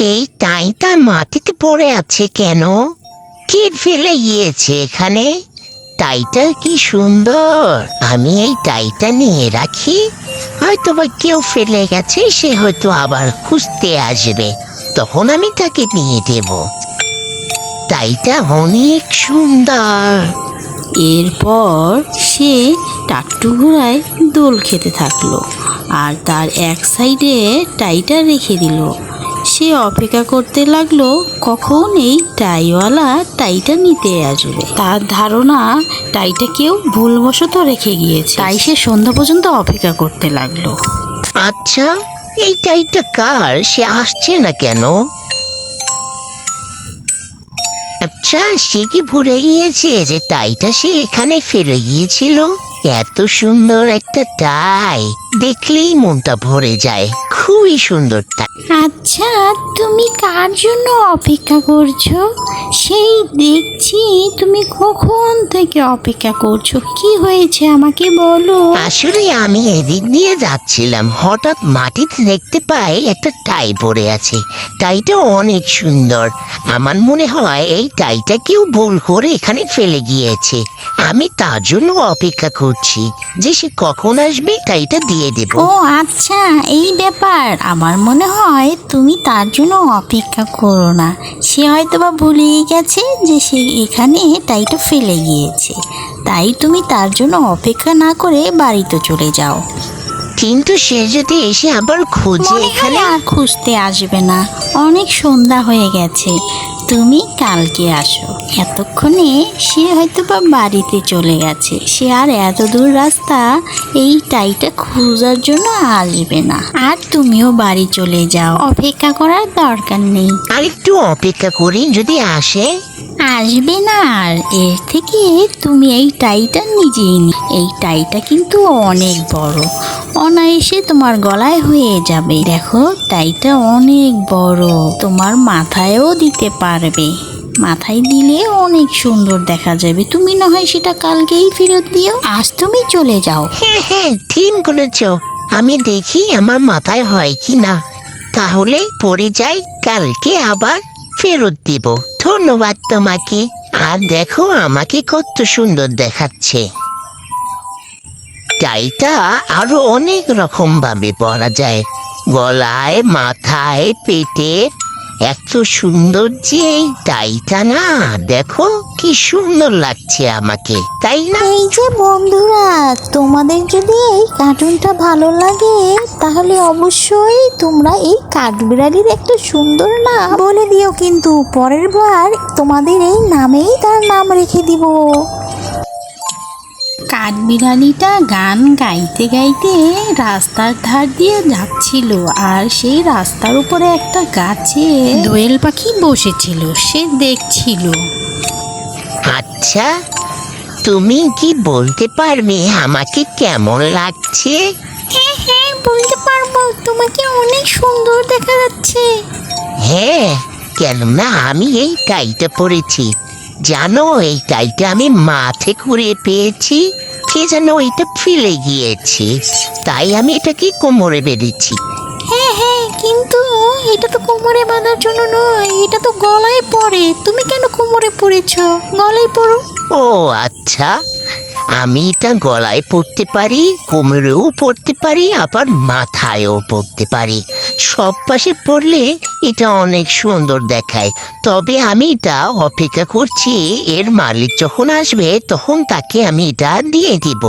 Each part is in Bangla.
এই টাইটা মাটিতে পড়ে আছে কেন? কে ফেলে গিয়েছে এখানে। টাইটা কি সুন্দর। আমি এই টাইটা নিয়ে রাখি। হয়তো বা কেউ ফেলে গেছে, সে হয়তো আবার খুঁজতে আসবে। তখন আমি তাকে নিয়ে দেব। টাইটা অনেক সুন্দর। এরপর সে টাট্টু ঘোড়ায় দোল খেতে থাকল আর তার এক সাইডে টাইটা রেখে দিল। সে অপেক্ষা করতে লাগল, কখন এই টাইওয়ালা টাইটা নিতে আসবে? তার ধারণা টাইটা কেউ ভুলবশত রেখে গিয়েছে। তাই সে সন্ধ্যা পর্যন্ত অপেক্ষা করতে লাগল। আচ্ছা এই টাইটা কার? সে আসছে না কেন? আচ্ছা সে কি ভুলে গিয়েছে যে টাইটা সে এখানে ফেলে গিয়েছিল? এত সুন্দর একটা টাই। দেখলেই মনটা ভরে যায়। খুবই সুন্দর আচ্ছা তুমি কার জন্য অপেক্ষা করছ? সেই দেখছি তুমি কখন থেকে অপেক্ষা করছ? কি হয়েছে আমাকে বলো। আসলে আমি এদিক দিয়ে যাচ্ছিলাম। হঠাৎ মাটিতে দেখতে পাই একটা টাই পড়ে আছে। টাইটা অনেক সুন্দর। আমার মনে হয় এই টাইটা কেউ ভুল করে এখানে ফেলে গিয়েছে। আমি তার জন্য অপেক্ষা করছি যে সে কখন আসবে টাইটা দিয়ে দেব। ও আচ্ছা এই ব্যাপার। আমার মনে হয় তুমি তার জন্য অপেক্ষা করো না। সে হয়তো বা ভুলেই গেছে যে সে এখানে টাইটা ফেলে গিয়েছে। তাই তুমি তার জন্য অপেক্ষা না করে বাড়িতে চলে যাও। কিন্তু সে যদি এসে আবার খোঁজে মনে হয় এখানে? আর খুঁজতে আসবে না। অনেক সন্ধ্যা হয়ে গেছে। তুমি কালকে আসো। এতক্ষণে সে হয়তো বা বাড়িতে চলে গেছে। সে আর এত দূর রাস্তা এই টাইটা খোঁজার জন্য আসবে না। আর তুমিও বাড়ি চলে যাও। অপেক্ষা করার দরকার নেই। আর একটু অপেক্ষা করি যদি আসে। আসবে না আর। এর থেকে তুমি এই টাইটা নিজেই নি। এই টাইটা কিন্তু অনেক বড়। অনায়াসে তোমার গলায় হয়ে যাবে। দেখো টাইটা অনেক বড়। তোমার মাথায়ও দিতে পারবে। মাথায় দিলে অনেক সুন্দর দেখা যাবে। তুমি না হয় সেটা কালকেই ফেরত দিও। আজ তুমি চলে যাও। হ্যাঁ হ্যাঁ ঠিক বলেছ। আমি দেখি আমার মাথায় হয় কি না তাহলে পরে যাই, কালকে আবার ফেরত দিব। ধন্যবাদ তোমাকে। আর দেখো, আমাকে কত সুন্দর দেখাচ্ছে। টাইটা আরও অনেক রকম ভাবে পরা যায়। গলায়, মাথায়, পেটে। এত সুন্দর যে এই টাইটা না, দেখো কি সুন্দর লাগছে আমাকে, তাই না? এই যে বন্ধুরা, তোমাদের যদি এই কার্টুনটা ভালো লাগে, তাহলে অবশ্যই তোমরা এই কাঠবিড়ালির একটা সুন্দর নাম বলে দিও। কিন্তু পরের বার তোমাদের এই নামেই তার নাম রেখে দিব। কাঠবিড়ালিটা গান গাইতে গাইতে রাস্তার ধার দিয়ে যাচ্ছিল আর সেই রাস্তার উপরে একটা গাছে দোয়েল পাখি বসেছিল সে দেখছিল। আচ্ছা তুমি কি বলতে পারবে আমাকে কেমন লাগছে? হ্যাঁ হ্যাঁ বলতে পারব। তোমাকে অনেক সুন্দর দেখা যাচ্ছে। হ্যাঁ কেননা আমি এই টাইটা পরেছি জানো এই টাইটা আমি মাঠে করে পেয়েছি। কে যেন এটা ফেলে গিয়েছে? তাই আমি এটাকে কোমরে বেঁধেছি। হ্যাঁ হ্যাঁ কিন্তু এটা তো কোমরে বাঁধার জন্য নয় এটা তো গলায় পড়ে। তুমি কেন কোমরে পড়েছ? গলায় পড়ো। ও আচ্ছা। আমি এটা গলায় পড়তে পারি কোমরেও পড়তে পারি আবার মাথায়ও পড়তে পারি। সব পাশে পড়লে এটা অনেক সুন্দর দেখায়। তবে আমি এটা অপেক্ষা করছি এর মালিক যখন আসবে তখন তাকে আমি এটা দিয়ে দিব।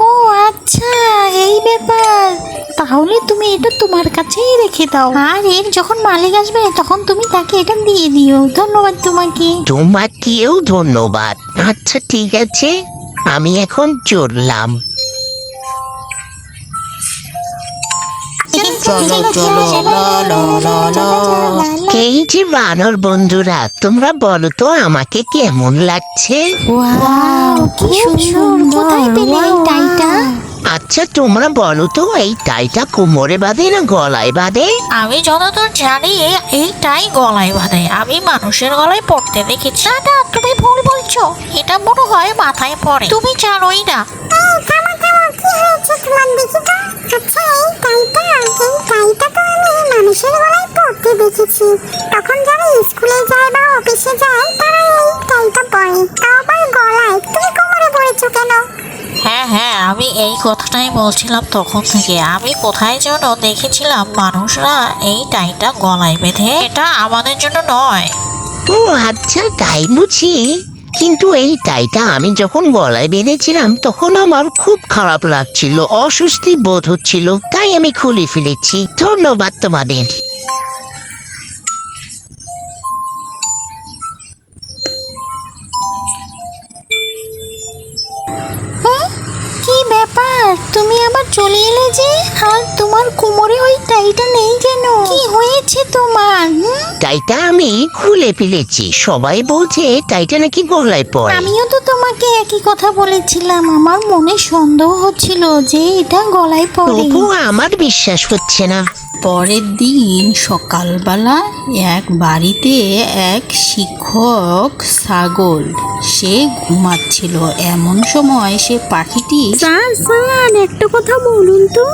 ও আচ্ছা এই ব্যাপার। তাহলে তুমি এটা তোমার কাছেই রেখে দাও। আর এর যখন মালিক আসবে তখন তুমি তাকে এটা দিয়ে দিও। ধন্যবাদ তোমাকে। তোমাকেও ধন্যবাদ। আচ্ছা ঠিক আছে। আমি এখন চললাম চলো চলো। এই যে বানর বন্ধুরা তোমরা বলো তো আমাকে কেমন লাগছে? ওয়াও কি সুন্দর। কোথায় পেলে এই টাইটা? আচ্ছা তোমরা বলো তো এই টাইটা কোমরে বাঁধে না গলায় বাঁধে? আমি যতদূর জানি এই টাই গলায় বাঁধে। আমি মানুষের গলায় পড়তে দেখেছি। না না তুমি ভুল বলছো। এটা মনে হয় মাথায় পড়ে। তুমি জানোই না। আচ্ছা, আচ্ছা, মানুষের গলায় পড়তে দেখেছি। যারা স্কুলে অফিসে তুমি কোমরে পড়েছো কেন? হ্যাঁ হ্যাঁ আমি এই কথাটাই বলছিলাম তখন থেকে। আমি কোথায় যেন দেখেছিলাম মানুষরা এই টাইটা গলায় বেঁধে। এটা আমাদের জন্য নয়। ও আচ্ছা তাই বুঝি। কিন্তু এই টাইটা আমি যখন গলায় বেঁধেছিলাম, তখন আমার খুব খারাপ লাগছিল, অস্বস্তি বোধ হচ্ছিল। তাই আমি খুলে ফেলেছি। ধন্যবাদ তোমাদের। চলে এলে যে আর তোমার কোমরে ওই টাইটা নেই কেন? কি হয়েছে তোমার হুম? টাইটা আমি খুলে ফেলেছি। সবাই বলছে টাইটা নাকি গলায় পড়ে। আমিও তো তোমাকে একই কথা বলেছিলাম। আমার মনে সন্দেহ হচ্ছিল যে এটা গলায় পড়ে তবু আমার বিশ্বাস হচ্ছে না। পরের দিন সকালবেলা এক বাড়িতে এক শিক্ষক ছাগল, সে ঘুমাচ্ছিল। এমন সময় সে পাখিটি একটা কথা বলুন তো।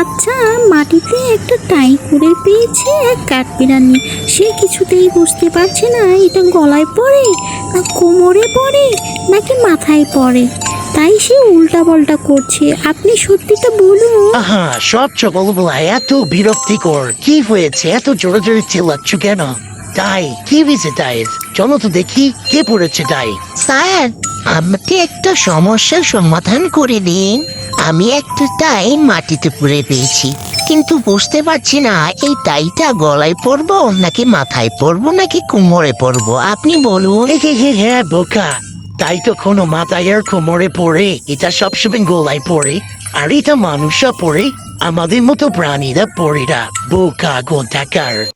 আচ্ছা মাটিতে একটা টাই করে পেয়েছে এক কাঠবিড়ানি সে কিছুতেই বুঝতে পারছে না, এটা গলায় পড়ে না কোমরে পড়ে নাকি মাথায় পড়ে। তাই সে উল্টা পাল্টা করছে। আপনি সত্যিটা বলুন। আহা সব চকলগুলা এত বিরক্তিকর। কি হয়েছে? এত জোরে জোরে চিল্লাচ্ছ কেন? তাই কি হয়েছে তাই চলো তো দেখি কে পড়েছে তাই। স্যার আমাকে একটা সমস্যার সমাধান করে দিন। আমি একটা টাই মাটিতে পুড়ে পেয়েছি। কিন্তু বুঝতে পারছি না এই টাইটা গলায় পরবো নাকি মাথায় পরবো নাকি কোমরে পরবো? আপনি বলুন। হে হে হে হ্যাঁ বোকা। তাই তো কোনো মাথায় আর কোমরে পড়ে, এটা সবসময় গোলায় পড়ে, আর এটা মানুষরা পড়ে, আমাদের মতো প্রাণীরা পড়ে না। বোকা গোটাকার